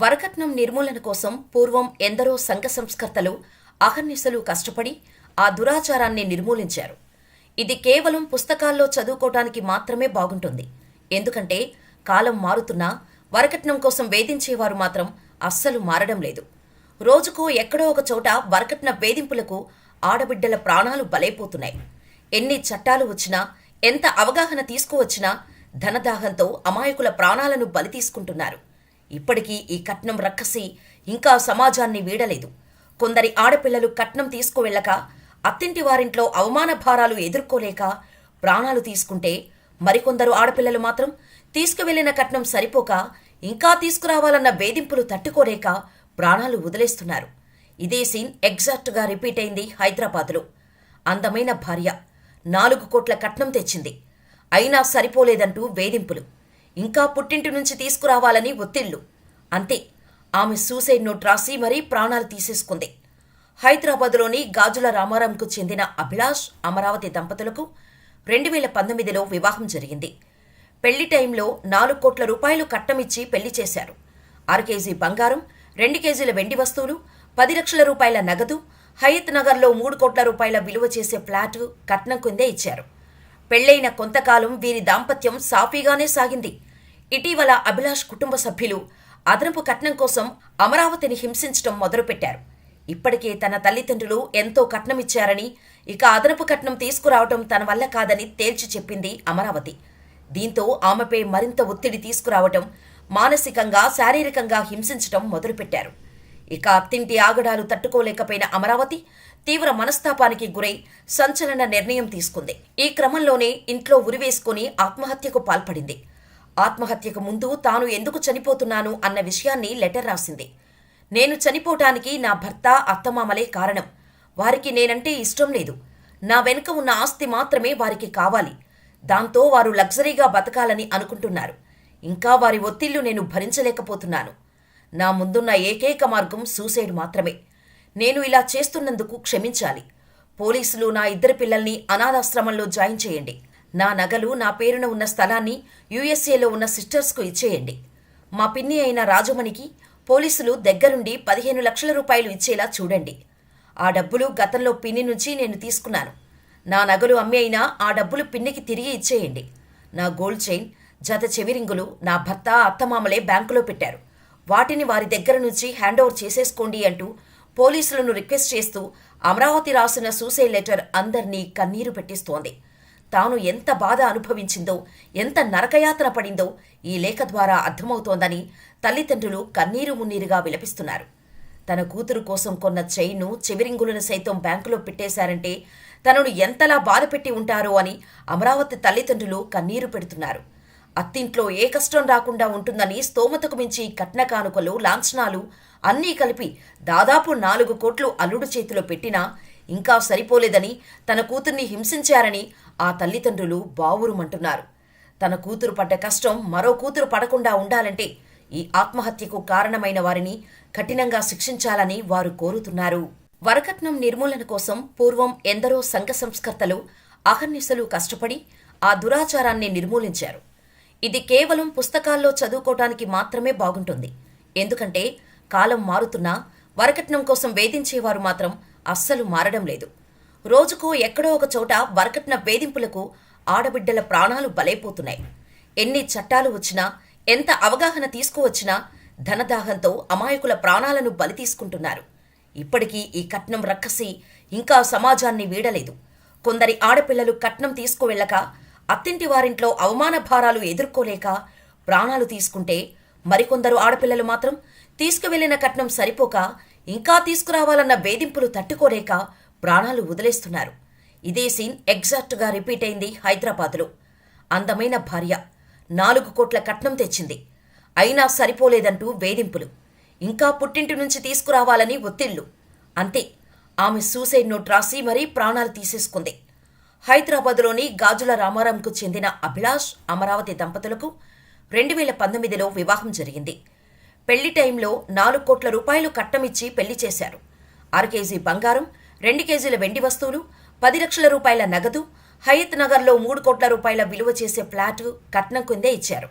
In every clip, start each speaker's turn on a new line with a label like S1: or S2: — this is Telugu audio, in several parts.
S1: వరకట్నం నిర్మూలన కోసం పూర్వం ఎందరో సంఘ సంస్కర్తలు అహర్నిశలు కష్టపడి ఆ దురాచారాన్ని నిర్మూలించారు. ఇది కేవలం పుస్తకాల్లో చదువుకోవటానికి మాత్రమే బాగుంటుంది. ఎందుకంటే కాలం మారుతున్నా వరకట్నం కోసం వేధించేవారు మాత్రం అస్సలు మారడం లేదు. రోజుకు ఎక్కడో ఒక చోట వరకట్న వేధింపులకు ఆడబిడ్డల ప్రాణాలు బలైపోతున్నాయి. ఎన్ని చట్టాలు వచ్చినా ఎంత అవగాహన తీసుకువచ్చినా ధనదాహంతో అమాయకుల ప్రాణాలను బలి తీసుకుంటున్నారు. ఇప్పటికీ ఈ కట్నం రక్కసి ఇంకా సమాజాన్ని వీడలేదు. కొందరి ఆడపిల్లలు కట్నం తీసుకువెళ్ళక అత్తింటి వారింట్లో అవమాన భారాలు ఎదుర్కోలేక ప్రాణాలు తీసుకుంటే మరికొందరు ఆడపిల్లలు మాత్రం తీసుకువెళ్ళిన కట్నం సరిపోక ఇంకా తీసుకురావాలన్న వేధింపులు తట్టుకోలేక ప్రాణాలు వదిలేస్తున్నారు. ఇదే సీన్ ఎగ్జాక్ట్గా రిపీట్ అయింది హైదరాబాద్లో. అందమైన భార్య నాలుగు కోట్ల కట్నం తెచ్చింది. అయినా సరిపోలేదంటూ వేధింపులు. ఇంకా పుట్టింటి నుంచి తీసుకురావాలని ఒత్తిళ్ళు. అంతే. ఆమె సూసైడ్ నోట్ రాసి మరీ ప్రాణాలు తీసేసుకుంది. హైదరాబాద్లోని గాజుల రామారాంకు చెందిన అభిలాష్ అమరావతి దంపతులకు రెండు వేల పంతొమ్మిదిలో వివాహం జరిగింది. పెళ్ళి టైంలో నాలుగు కోట్ల రూపాయలు కట్టమిచ్చి పెళ్ళి చేశారు. అర కేజీ బంగారం రెండు కేజీల వెండి వస్తువులు పది లక్షల రూపాయల నగదు హయత్ నగర్లో మూడు కోట్ల రూపాయల విలువ చేసే ఫ్లాట్ కట్నం కిందే ఇచ్చారు. పెళ్ళైన కొంతకాలం వీరి దాంపత్యం సాఫీగానే సాగింది. ఇటీవల అభిలాష్ కుటుంబ సభ్యులు అదనపు కట్నం కోసం అమరావతిని హింసించడం మొదలుపెట్టారు. ఇప్పటికే తన తల్లిదండ్రులు ఎంతో కట్నమిచ్చారని ఇక అదనపు కట్నం తీసుకురావటం తన వల్ల కాదని తేల్చి చెప్పింది అమరావతి. దీంతో ఆమెపై మరింత ఒత్తిడి తీసుకురావటం మానసికంగా శారీరకంగా హింసించటం మొదలుపెట్టారు. ఇక అత్తింటి ఆగడాలు తట్టుకోలేకపోయిన అమరావతి తీవ్ర మనస్తాపానికి గురై సంచలన నిర్ణయం తీసుకుంది. ఈ క్రమంలోనే ఇంట్లో ఉరివేసుకుని ఆత్మహత్యకు పాల్పడింది. ఆత్మహత్యకు ముందు తాను ఎందుకు చనిపోతున్నాను అన్న విషయాన్ని లెటర్ రాసింది. నేను చనిపోవటానికి నా భర్త అత్తమామలే కారణం. వారికి నేనంటే ఇష్టం లేదు. నా వెనుక ఉన్న ఆస్తి మాత్రమే వారికి కావాలి. దాంతో వారు లగ్జరీగా బతకాలని అనుకుంటున్నారు. ఇంకా వారి ఒత్తిళ్ళు నేను భరించలేకపోతున్నాను. నా ముందున్న ఏకైక మార్గం సూసైడ్ మాత్రమే. నేను ఇలా చేస్తున్నందుకు క్షమించాలి. పోలీసులు నా ఇద్దరు పిల్లల్ని అనాథాశ్రమంలో జాయిన్ చేయండి. నా నగలు నా పేరున ఉన్న స్థలాన్ని యుఎస్ఏలో ఉన్న సిస్టర్స్కు ఇచ్చేయండి. మా పిన్ని అయిన రాజమణికి పోలీసులు దగ్గరుండి పదిహేను లక్షల రూపాయలు ఇచ్చేలా చూడండి. ఆ డబ్బులు గతంలో పిన్ని నుంచి నేను తీసుకున్నాను. నా నగలు అమ్మి అయినా ఆ డబ్బులు పిన్నికి తిరిగి ఇచ్చేయండి. నా గోల్డ్ చైన్ జత చెవిరింగులు నా భర్త అత్తమామలే బ్యాంకులో పెట్టారు. వాటిని వారి దగ్గర నుంచి హ్యాండ్ ఓవర్ చేసేసుకోండి అంటూ పోలీసులను రిక్వెస్ట్ చేస్తూ అమరావతి రాసిన సూసైడ్ లెటర్ అందర్నీ కన్నీరు పెట్టిస్తోంది. తాను ఎంత బాధ అనుభవించిందో ఎంత నరకయాతన పడిందో ఈ లేఖ ద్వారా అర్థమవుతోందని తల్లిదండ్రులు కన్నీరు మున్నీరుగా విలపిస్తున్నారు. తన కూతురు కోసం కొన్న చైన్ను చెవిరింగులను సైతం బ్యాంకులో పెట్టేశారంటే తనను ఎంతలా బాధపెట్టి ఉంటారో అని అమరావతి తల్లిదండ్రులు కన్నీరు పెడుతున్నారు. అత్తింట్లో ఏ కష్టం రాకుండా ఉంటుందని స్తోమతకు మించి కట్న కానుకలు లాంఛనాలు అన్నీ కలిపి దాదాపు నాలుగు కోట్లు అల్లుడు చేతిలో పెట్టినా ఇంకా సరిపోలేదని తన కూతుర్ని హింసించారని ఆ తల్లిదండ్రులు బావురుమంటున్నారు. తన కూతురు పడ్డ కష్టం మరో కూతురు పడకుండా ఉండాలంటే ఈ ఆత్మహత్యకు కారణమైన వారిని కఠినంగా శిక్షించాలని వారు కోరుతున్నారు. వరకట్నం నిర్మూలన కోసం పూర్వం ఎందరో సంఘ సంస్కర్తలు అహర్నిశలు కష్టపడి ఆ దురాచారాన్ని నిర్మూలించారు. ఇది కేవలం పుస్తకాల్లో చదువుకోవటానికి మాత్రమే బాగుంటుంది. ఎందుకంటే కాలం మారుతున్నా వరకట్నం కోసం వేధించేవారు మాత్రం అస్సలు మారడం లేదు. రోజుకు ఎక్కడో ఒక చోట వరకట్న వేధింపులకు ఆడబిడ్డల ప్రాణాలు బలైపోతున్నాయి. ఎన్ని చట్టాలు వచ్చినా ఎంత అవగాహన తీసుకువచ్చినా ధనదాహంతో అమాయకుల ప్రాణాలను బలి తీసుకుంటున్నారు. ఇప్పటికీ ఈ కట్నం రక్కసి ఇంకా సమాజాన్ని వీడలేదు. కొందరి ఆడపిల్లలు కట్నం తీసుకువెళ్ళక అత్తింటి వారింట్లో అవమాన భారాలు ఎదుర్కోలేక ప్రాణాలు తీసుకుంటే మరికొందరు ఆడపిల్లలు మాత్రం తీసుకువెళ్ళిన కట్నం సరిపోక ఇంకా తీసుకురావాలన్న వేధింపులు తట్టుకోలేక ప్రాణాలు వదిలేస్తున్నారు. ఇదే సీన్ ఎగ్జాక్ట్గా రిపీట్ అయింది హైదరాబాద్లో. అందమైన భార్య. నాలుగు కోట్ల కట్నం తెచ్చింది. అయినా సరిపోలేదంటూ వేధింపులు. ఇంకా పుట్టింటి నుంచి తీసుకురావాలని ఒత్తిళ్ళు. అంతే. ఆమె సూసైడ్ నోట్ రాసి మరీ ప్రాణాలు తీసేసుకుంది. హైదరాబాద్లోని గాజుల రామారాంకు చెందిన అభిలాష్ అమరావతి దంపతులకు రెండు వేల పంతొమ్మిదిలో వివాహం జరిగింది. పెళ్ళి టైంలో నాలుగు కోట్ల రూపాయలు కట్టమిచ్చి పెళ్ళి చేశారు. అర కేజీ బంగారం రెండు కేజీల వెండి వస్తువులు పది లక్షల రూపాయల నగదు హయత్ నగర్లో మూడు కోట్ల రూపాయల విలువ చేసే ఫ్లాట్ కట్నం కిందే ఇచ్చారు.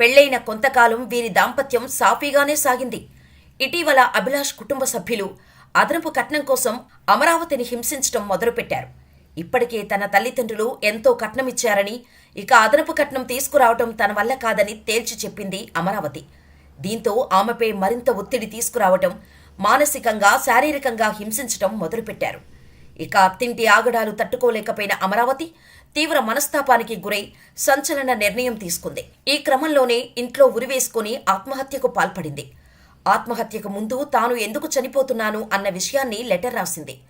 S1: పెళ్ళైన కొంతకాలం వీరి దాంపత్యం సాఫీగానే సాగింది. ఇటీవల అభిలాష్ కుటుంబ సభ్యులు అదనపు కట్నం కోసం అమరావతిని హింసించడం మొదలుపెట్టారు. ఇప్పటికే తన తల్లిదండ్రులు ఎంతో కట్నమిచ్చారని ఇక అదనపు కట్నం తీసుకురావటం తన వల్ల కాదని తేల్చి చెప్పింది అమరావతి. దీంతో ఆమెపై మరింత ఒత్తిడి తీసుకురావటం మానసికంగా శారీరకంగా హింసించటం మొదలుపెట్టారు. ఇక అత్తింటి ఆగడాలు తట్టుకోలేకపోయిన అమరావతి తీవ్ర మనస్తాపానికి గురై సంచలన నిర్ణయం తీసుకుంది. ఈ క్రమంలోనే ఇంట్లో ఉరివేసుకుని ఆత్మహత్యకు పాల్పడింది. ఆత్మహత్యకు ముందు తాను ఎందుకు చనిపోతున్నాను అన్న విషయాన్ని లెటర్ రాసింది.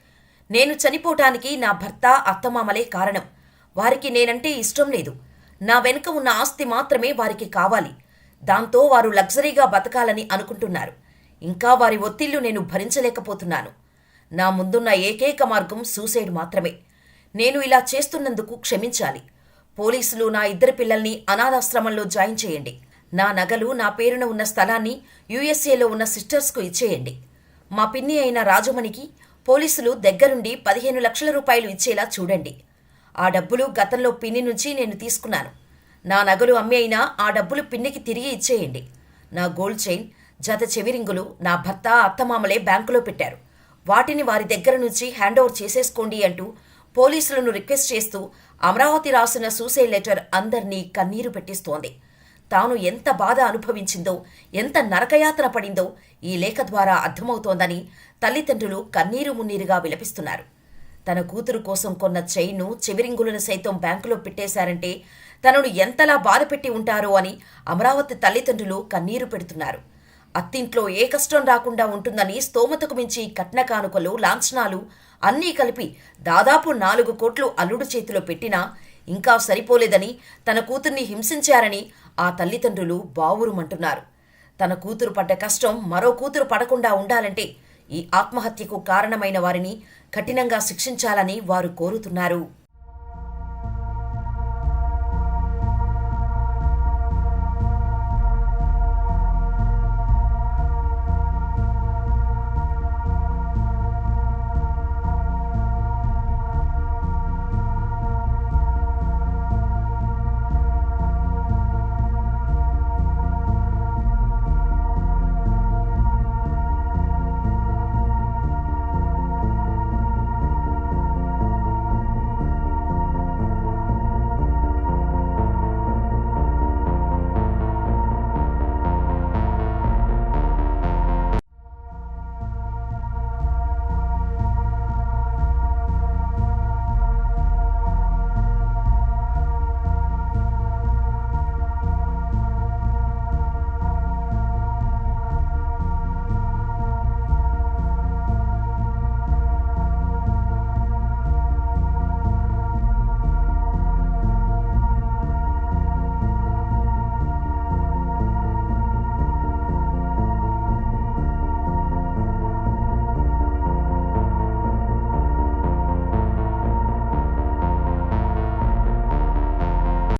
S1: నేను చనిపోవటానికి నా భర్త అత్తమామలే కారణం. వారికి నేనంటే ఇష్టం లేదు. నా వెనుక ఉన్న ఆస్తి మాత్రమే వారికి కావాలి. దాంతో వారు లగ్జరీగా బతకాలని అనుకుంటున్నారు. ఇంకా వారి ఒత్తిళ్ళు నేను భరించలేకపోతున్నాను. నా ముందున్న ఏకైక మార్గం సూసైడ్ మాత్రమే. నేను ఇలా చేస్తున్నందుకు క్షమించాలి. పోలీసులు నా ఇద్దరు పిల్లల్ని అనాథాశ్రమంలో జాయిన్ చేయండి. నా నగలు నా పేరున ఉన్న స్థలాన్ని యుఎస్ఏలో ఉన్న సిస్టర్స్కు ఇచ్చేయండి. మా పిన్ని అయిన రాజమణికి పోలీసులు దగ్గరుండి పదిహేను లక్షల రూపాయలు ఇచ్చేలా చూడండి. ఆ డబ్బులు గతంలో పిన్ని నుంచి నేను తీసుకున్నాను. నా నగలు అమ్మి అయినా ఆ డబ్బులు పిన్నికి తిరిగి ఇచ్చేయండి. నా గోల్డ్ చైన్ జత చెవిరింగులు నా భర్త అత్తమామలే బ్యాంకులో పెట్టారు. వాటిని వారి దగ్గర నుంచి హ్యాండ్ ఓవర్ చేసేసుకోండి అంటూ పోలీసులను రిక్వెస్ట్ చేస్తూ అమరావతి రాసిన సూసైడ్ లెటర్ అందర్నీ కన్నీరు పెట్టిస్తోంది. తాను ఎంత బాధ అనుభవించిందో ఎంత నరకయాతన పడిందో ఈ లేఖ ద్వారా అర్థమవుతోందని తల్లిదండ్రులు కన్నీరు మున్నీరుగా విలపిస్తున్నారు. తన కూతురు కోసం కొన్న చైన్ను చెవిరింగులను సైతం బ్యాంకులో పెట్టేశారంటే తనను ఎంతలా బాధపెట్టి ఉంటారో అని అమరావతి తల్లిదండ్రులు కన్నీరు పెడుతున్నారు. అత్తింట్లో ఏ కష్టం రాకుండా ఉంటుందని స్తోమతకు మించి కట్న కానుకలు లాంఛనాలు అన్నీ కలిపి దాదాపు నాలుగు కోట్లు అల్లుడు చేతిలో పెట్టినా ఇంకా సరిపోలేదని తన కూతుర్ని హింసించారని ఆ తల్లిదండ్రులు బావురుమంటున్నారు. తన కూతురు పడ్డ కష్టం మరో కూతురు పడకుండా ఉండాలంటే ఈ ఆత్మహత్యకు కారణమైన వారిని కఠినంగా శిక్షించాలని వారు కోరుతున్నారు.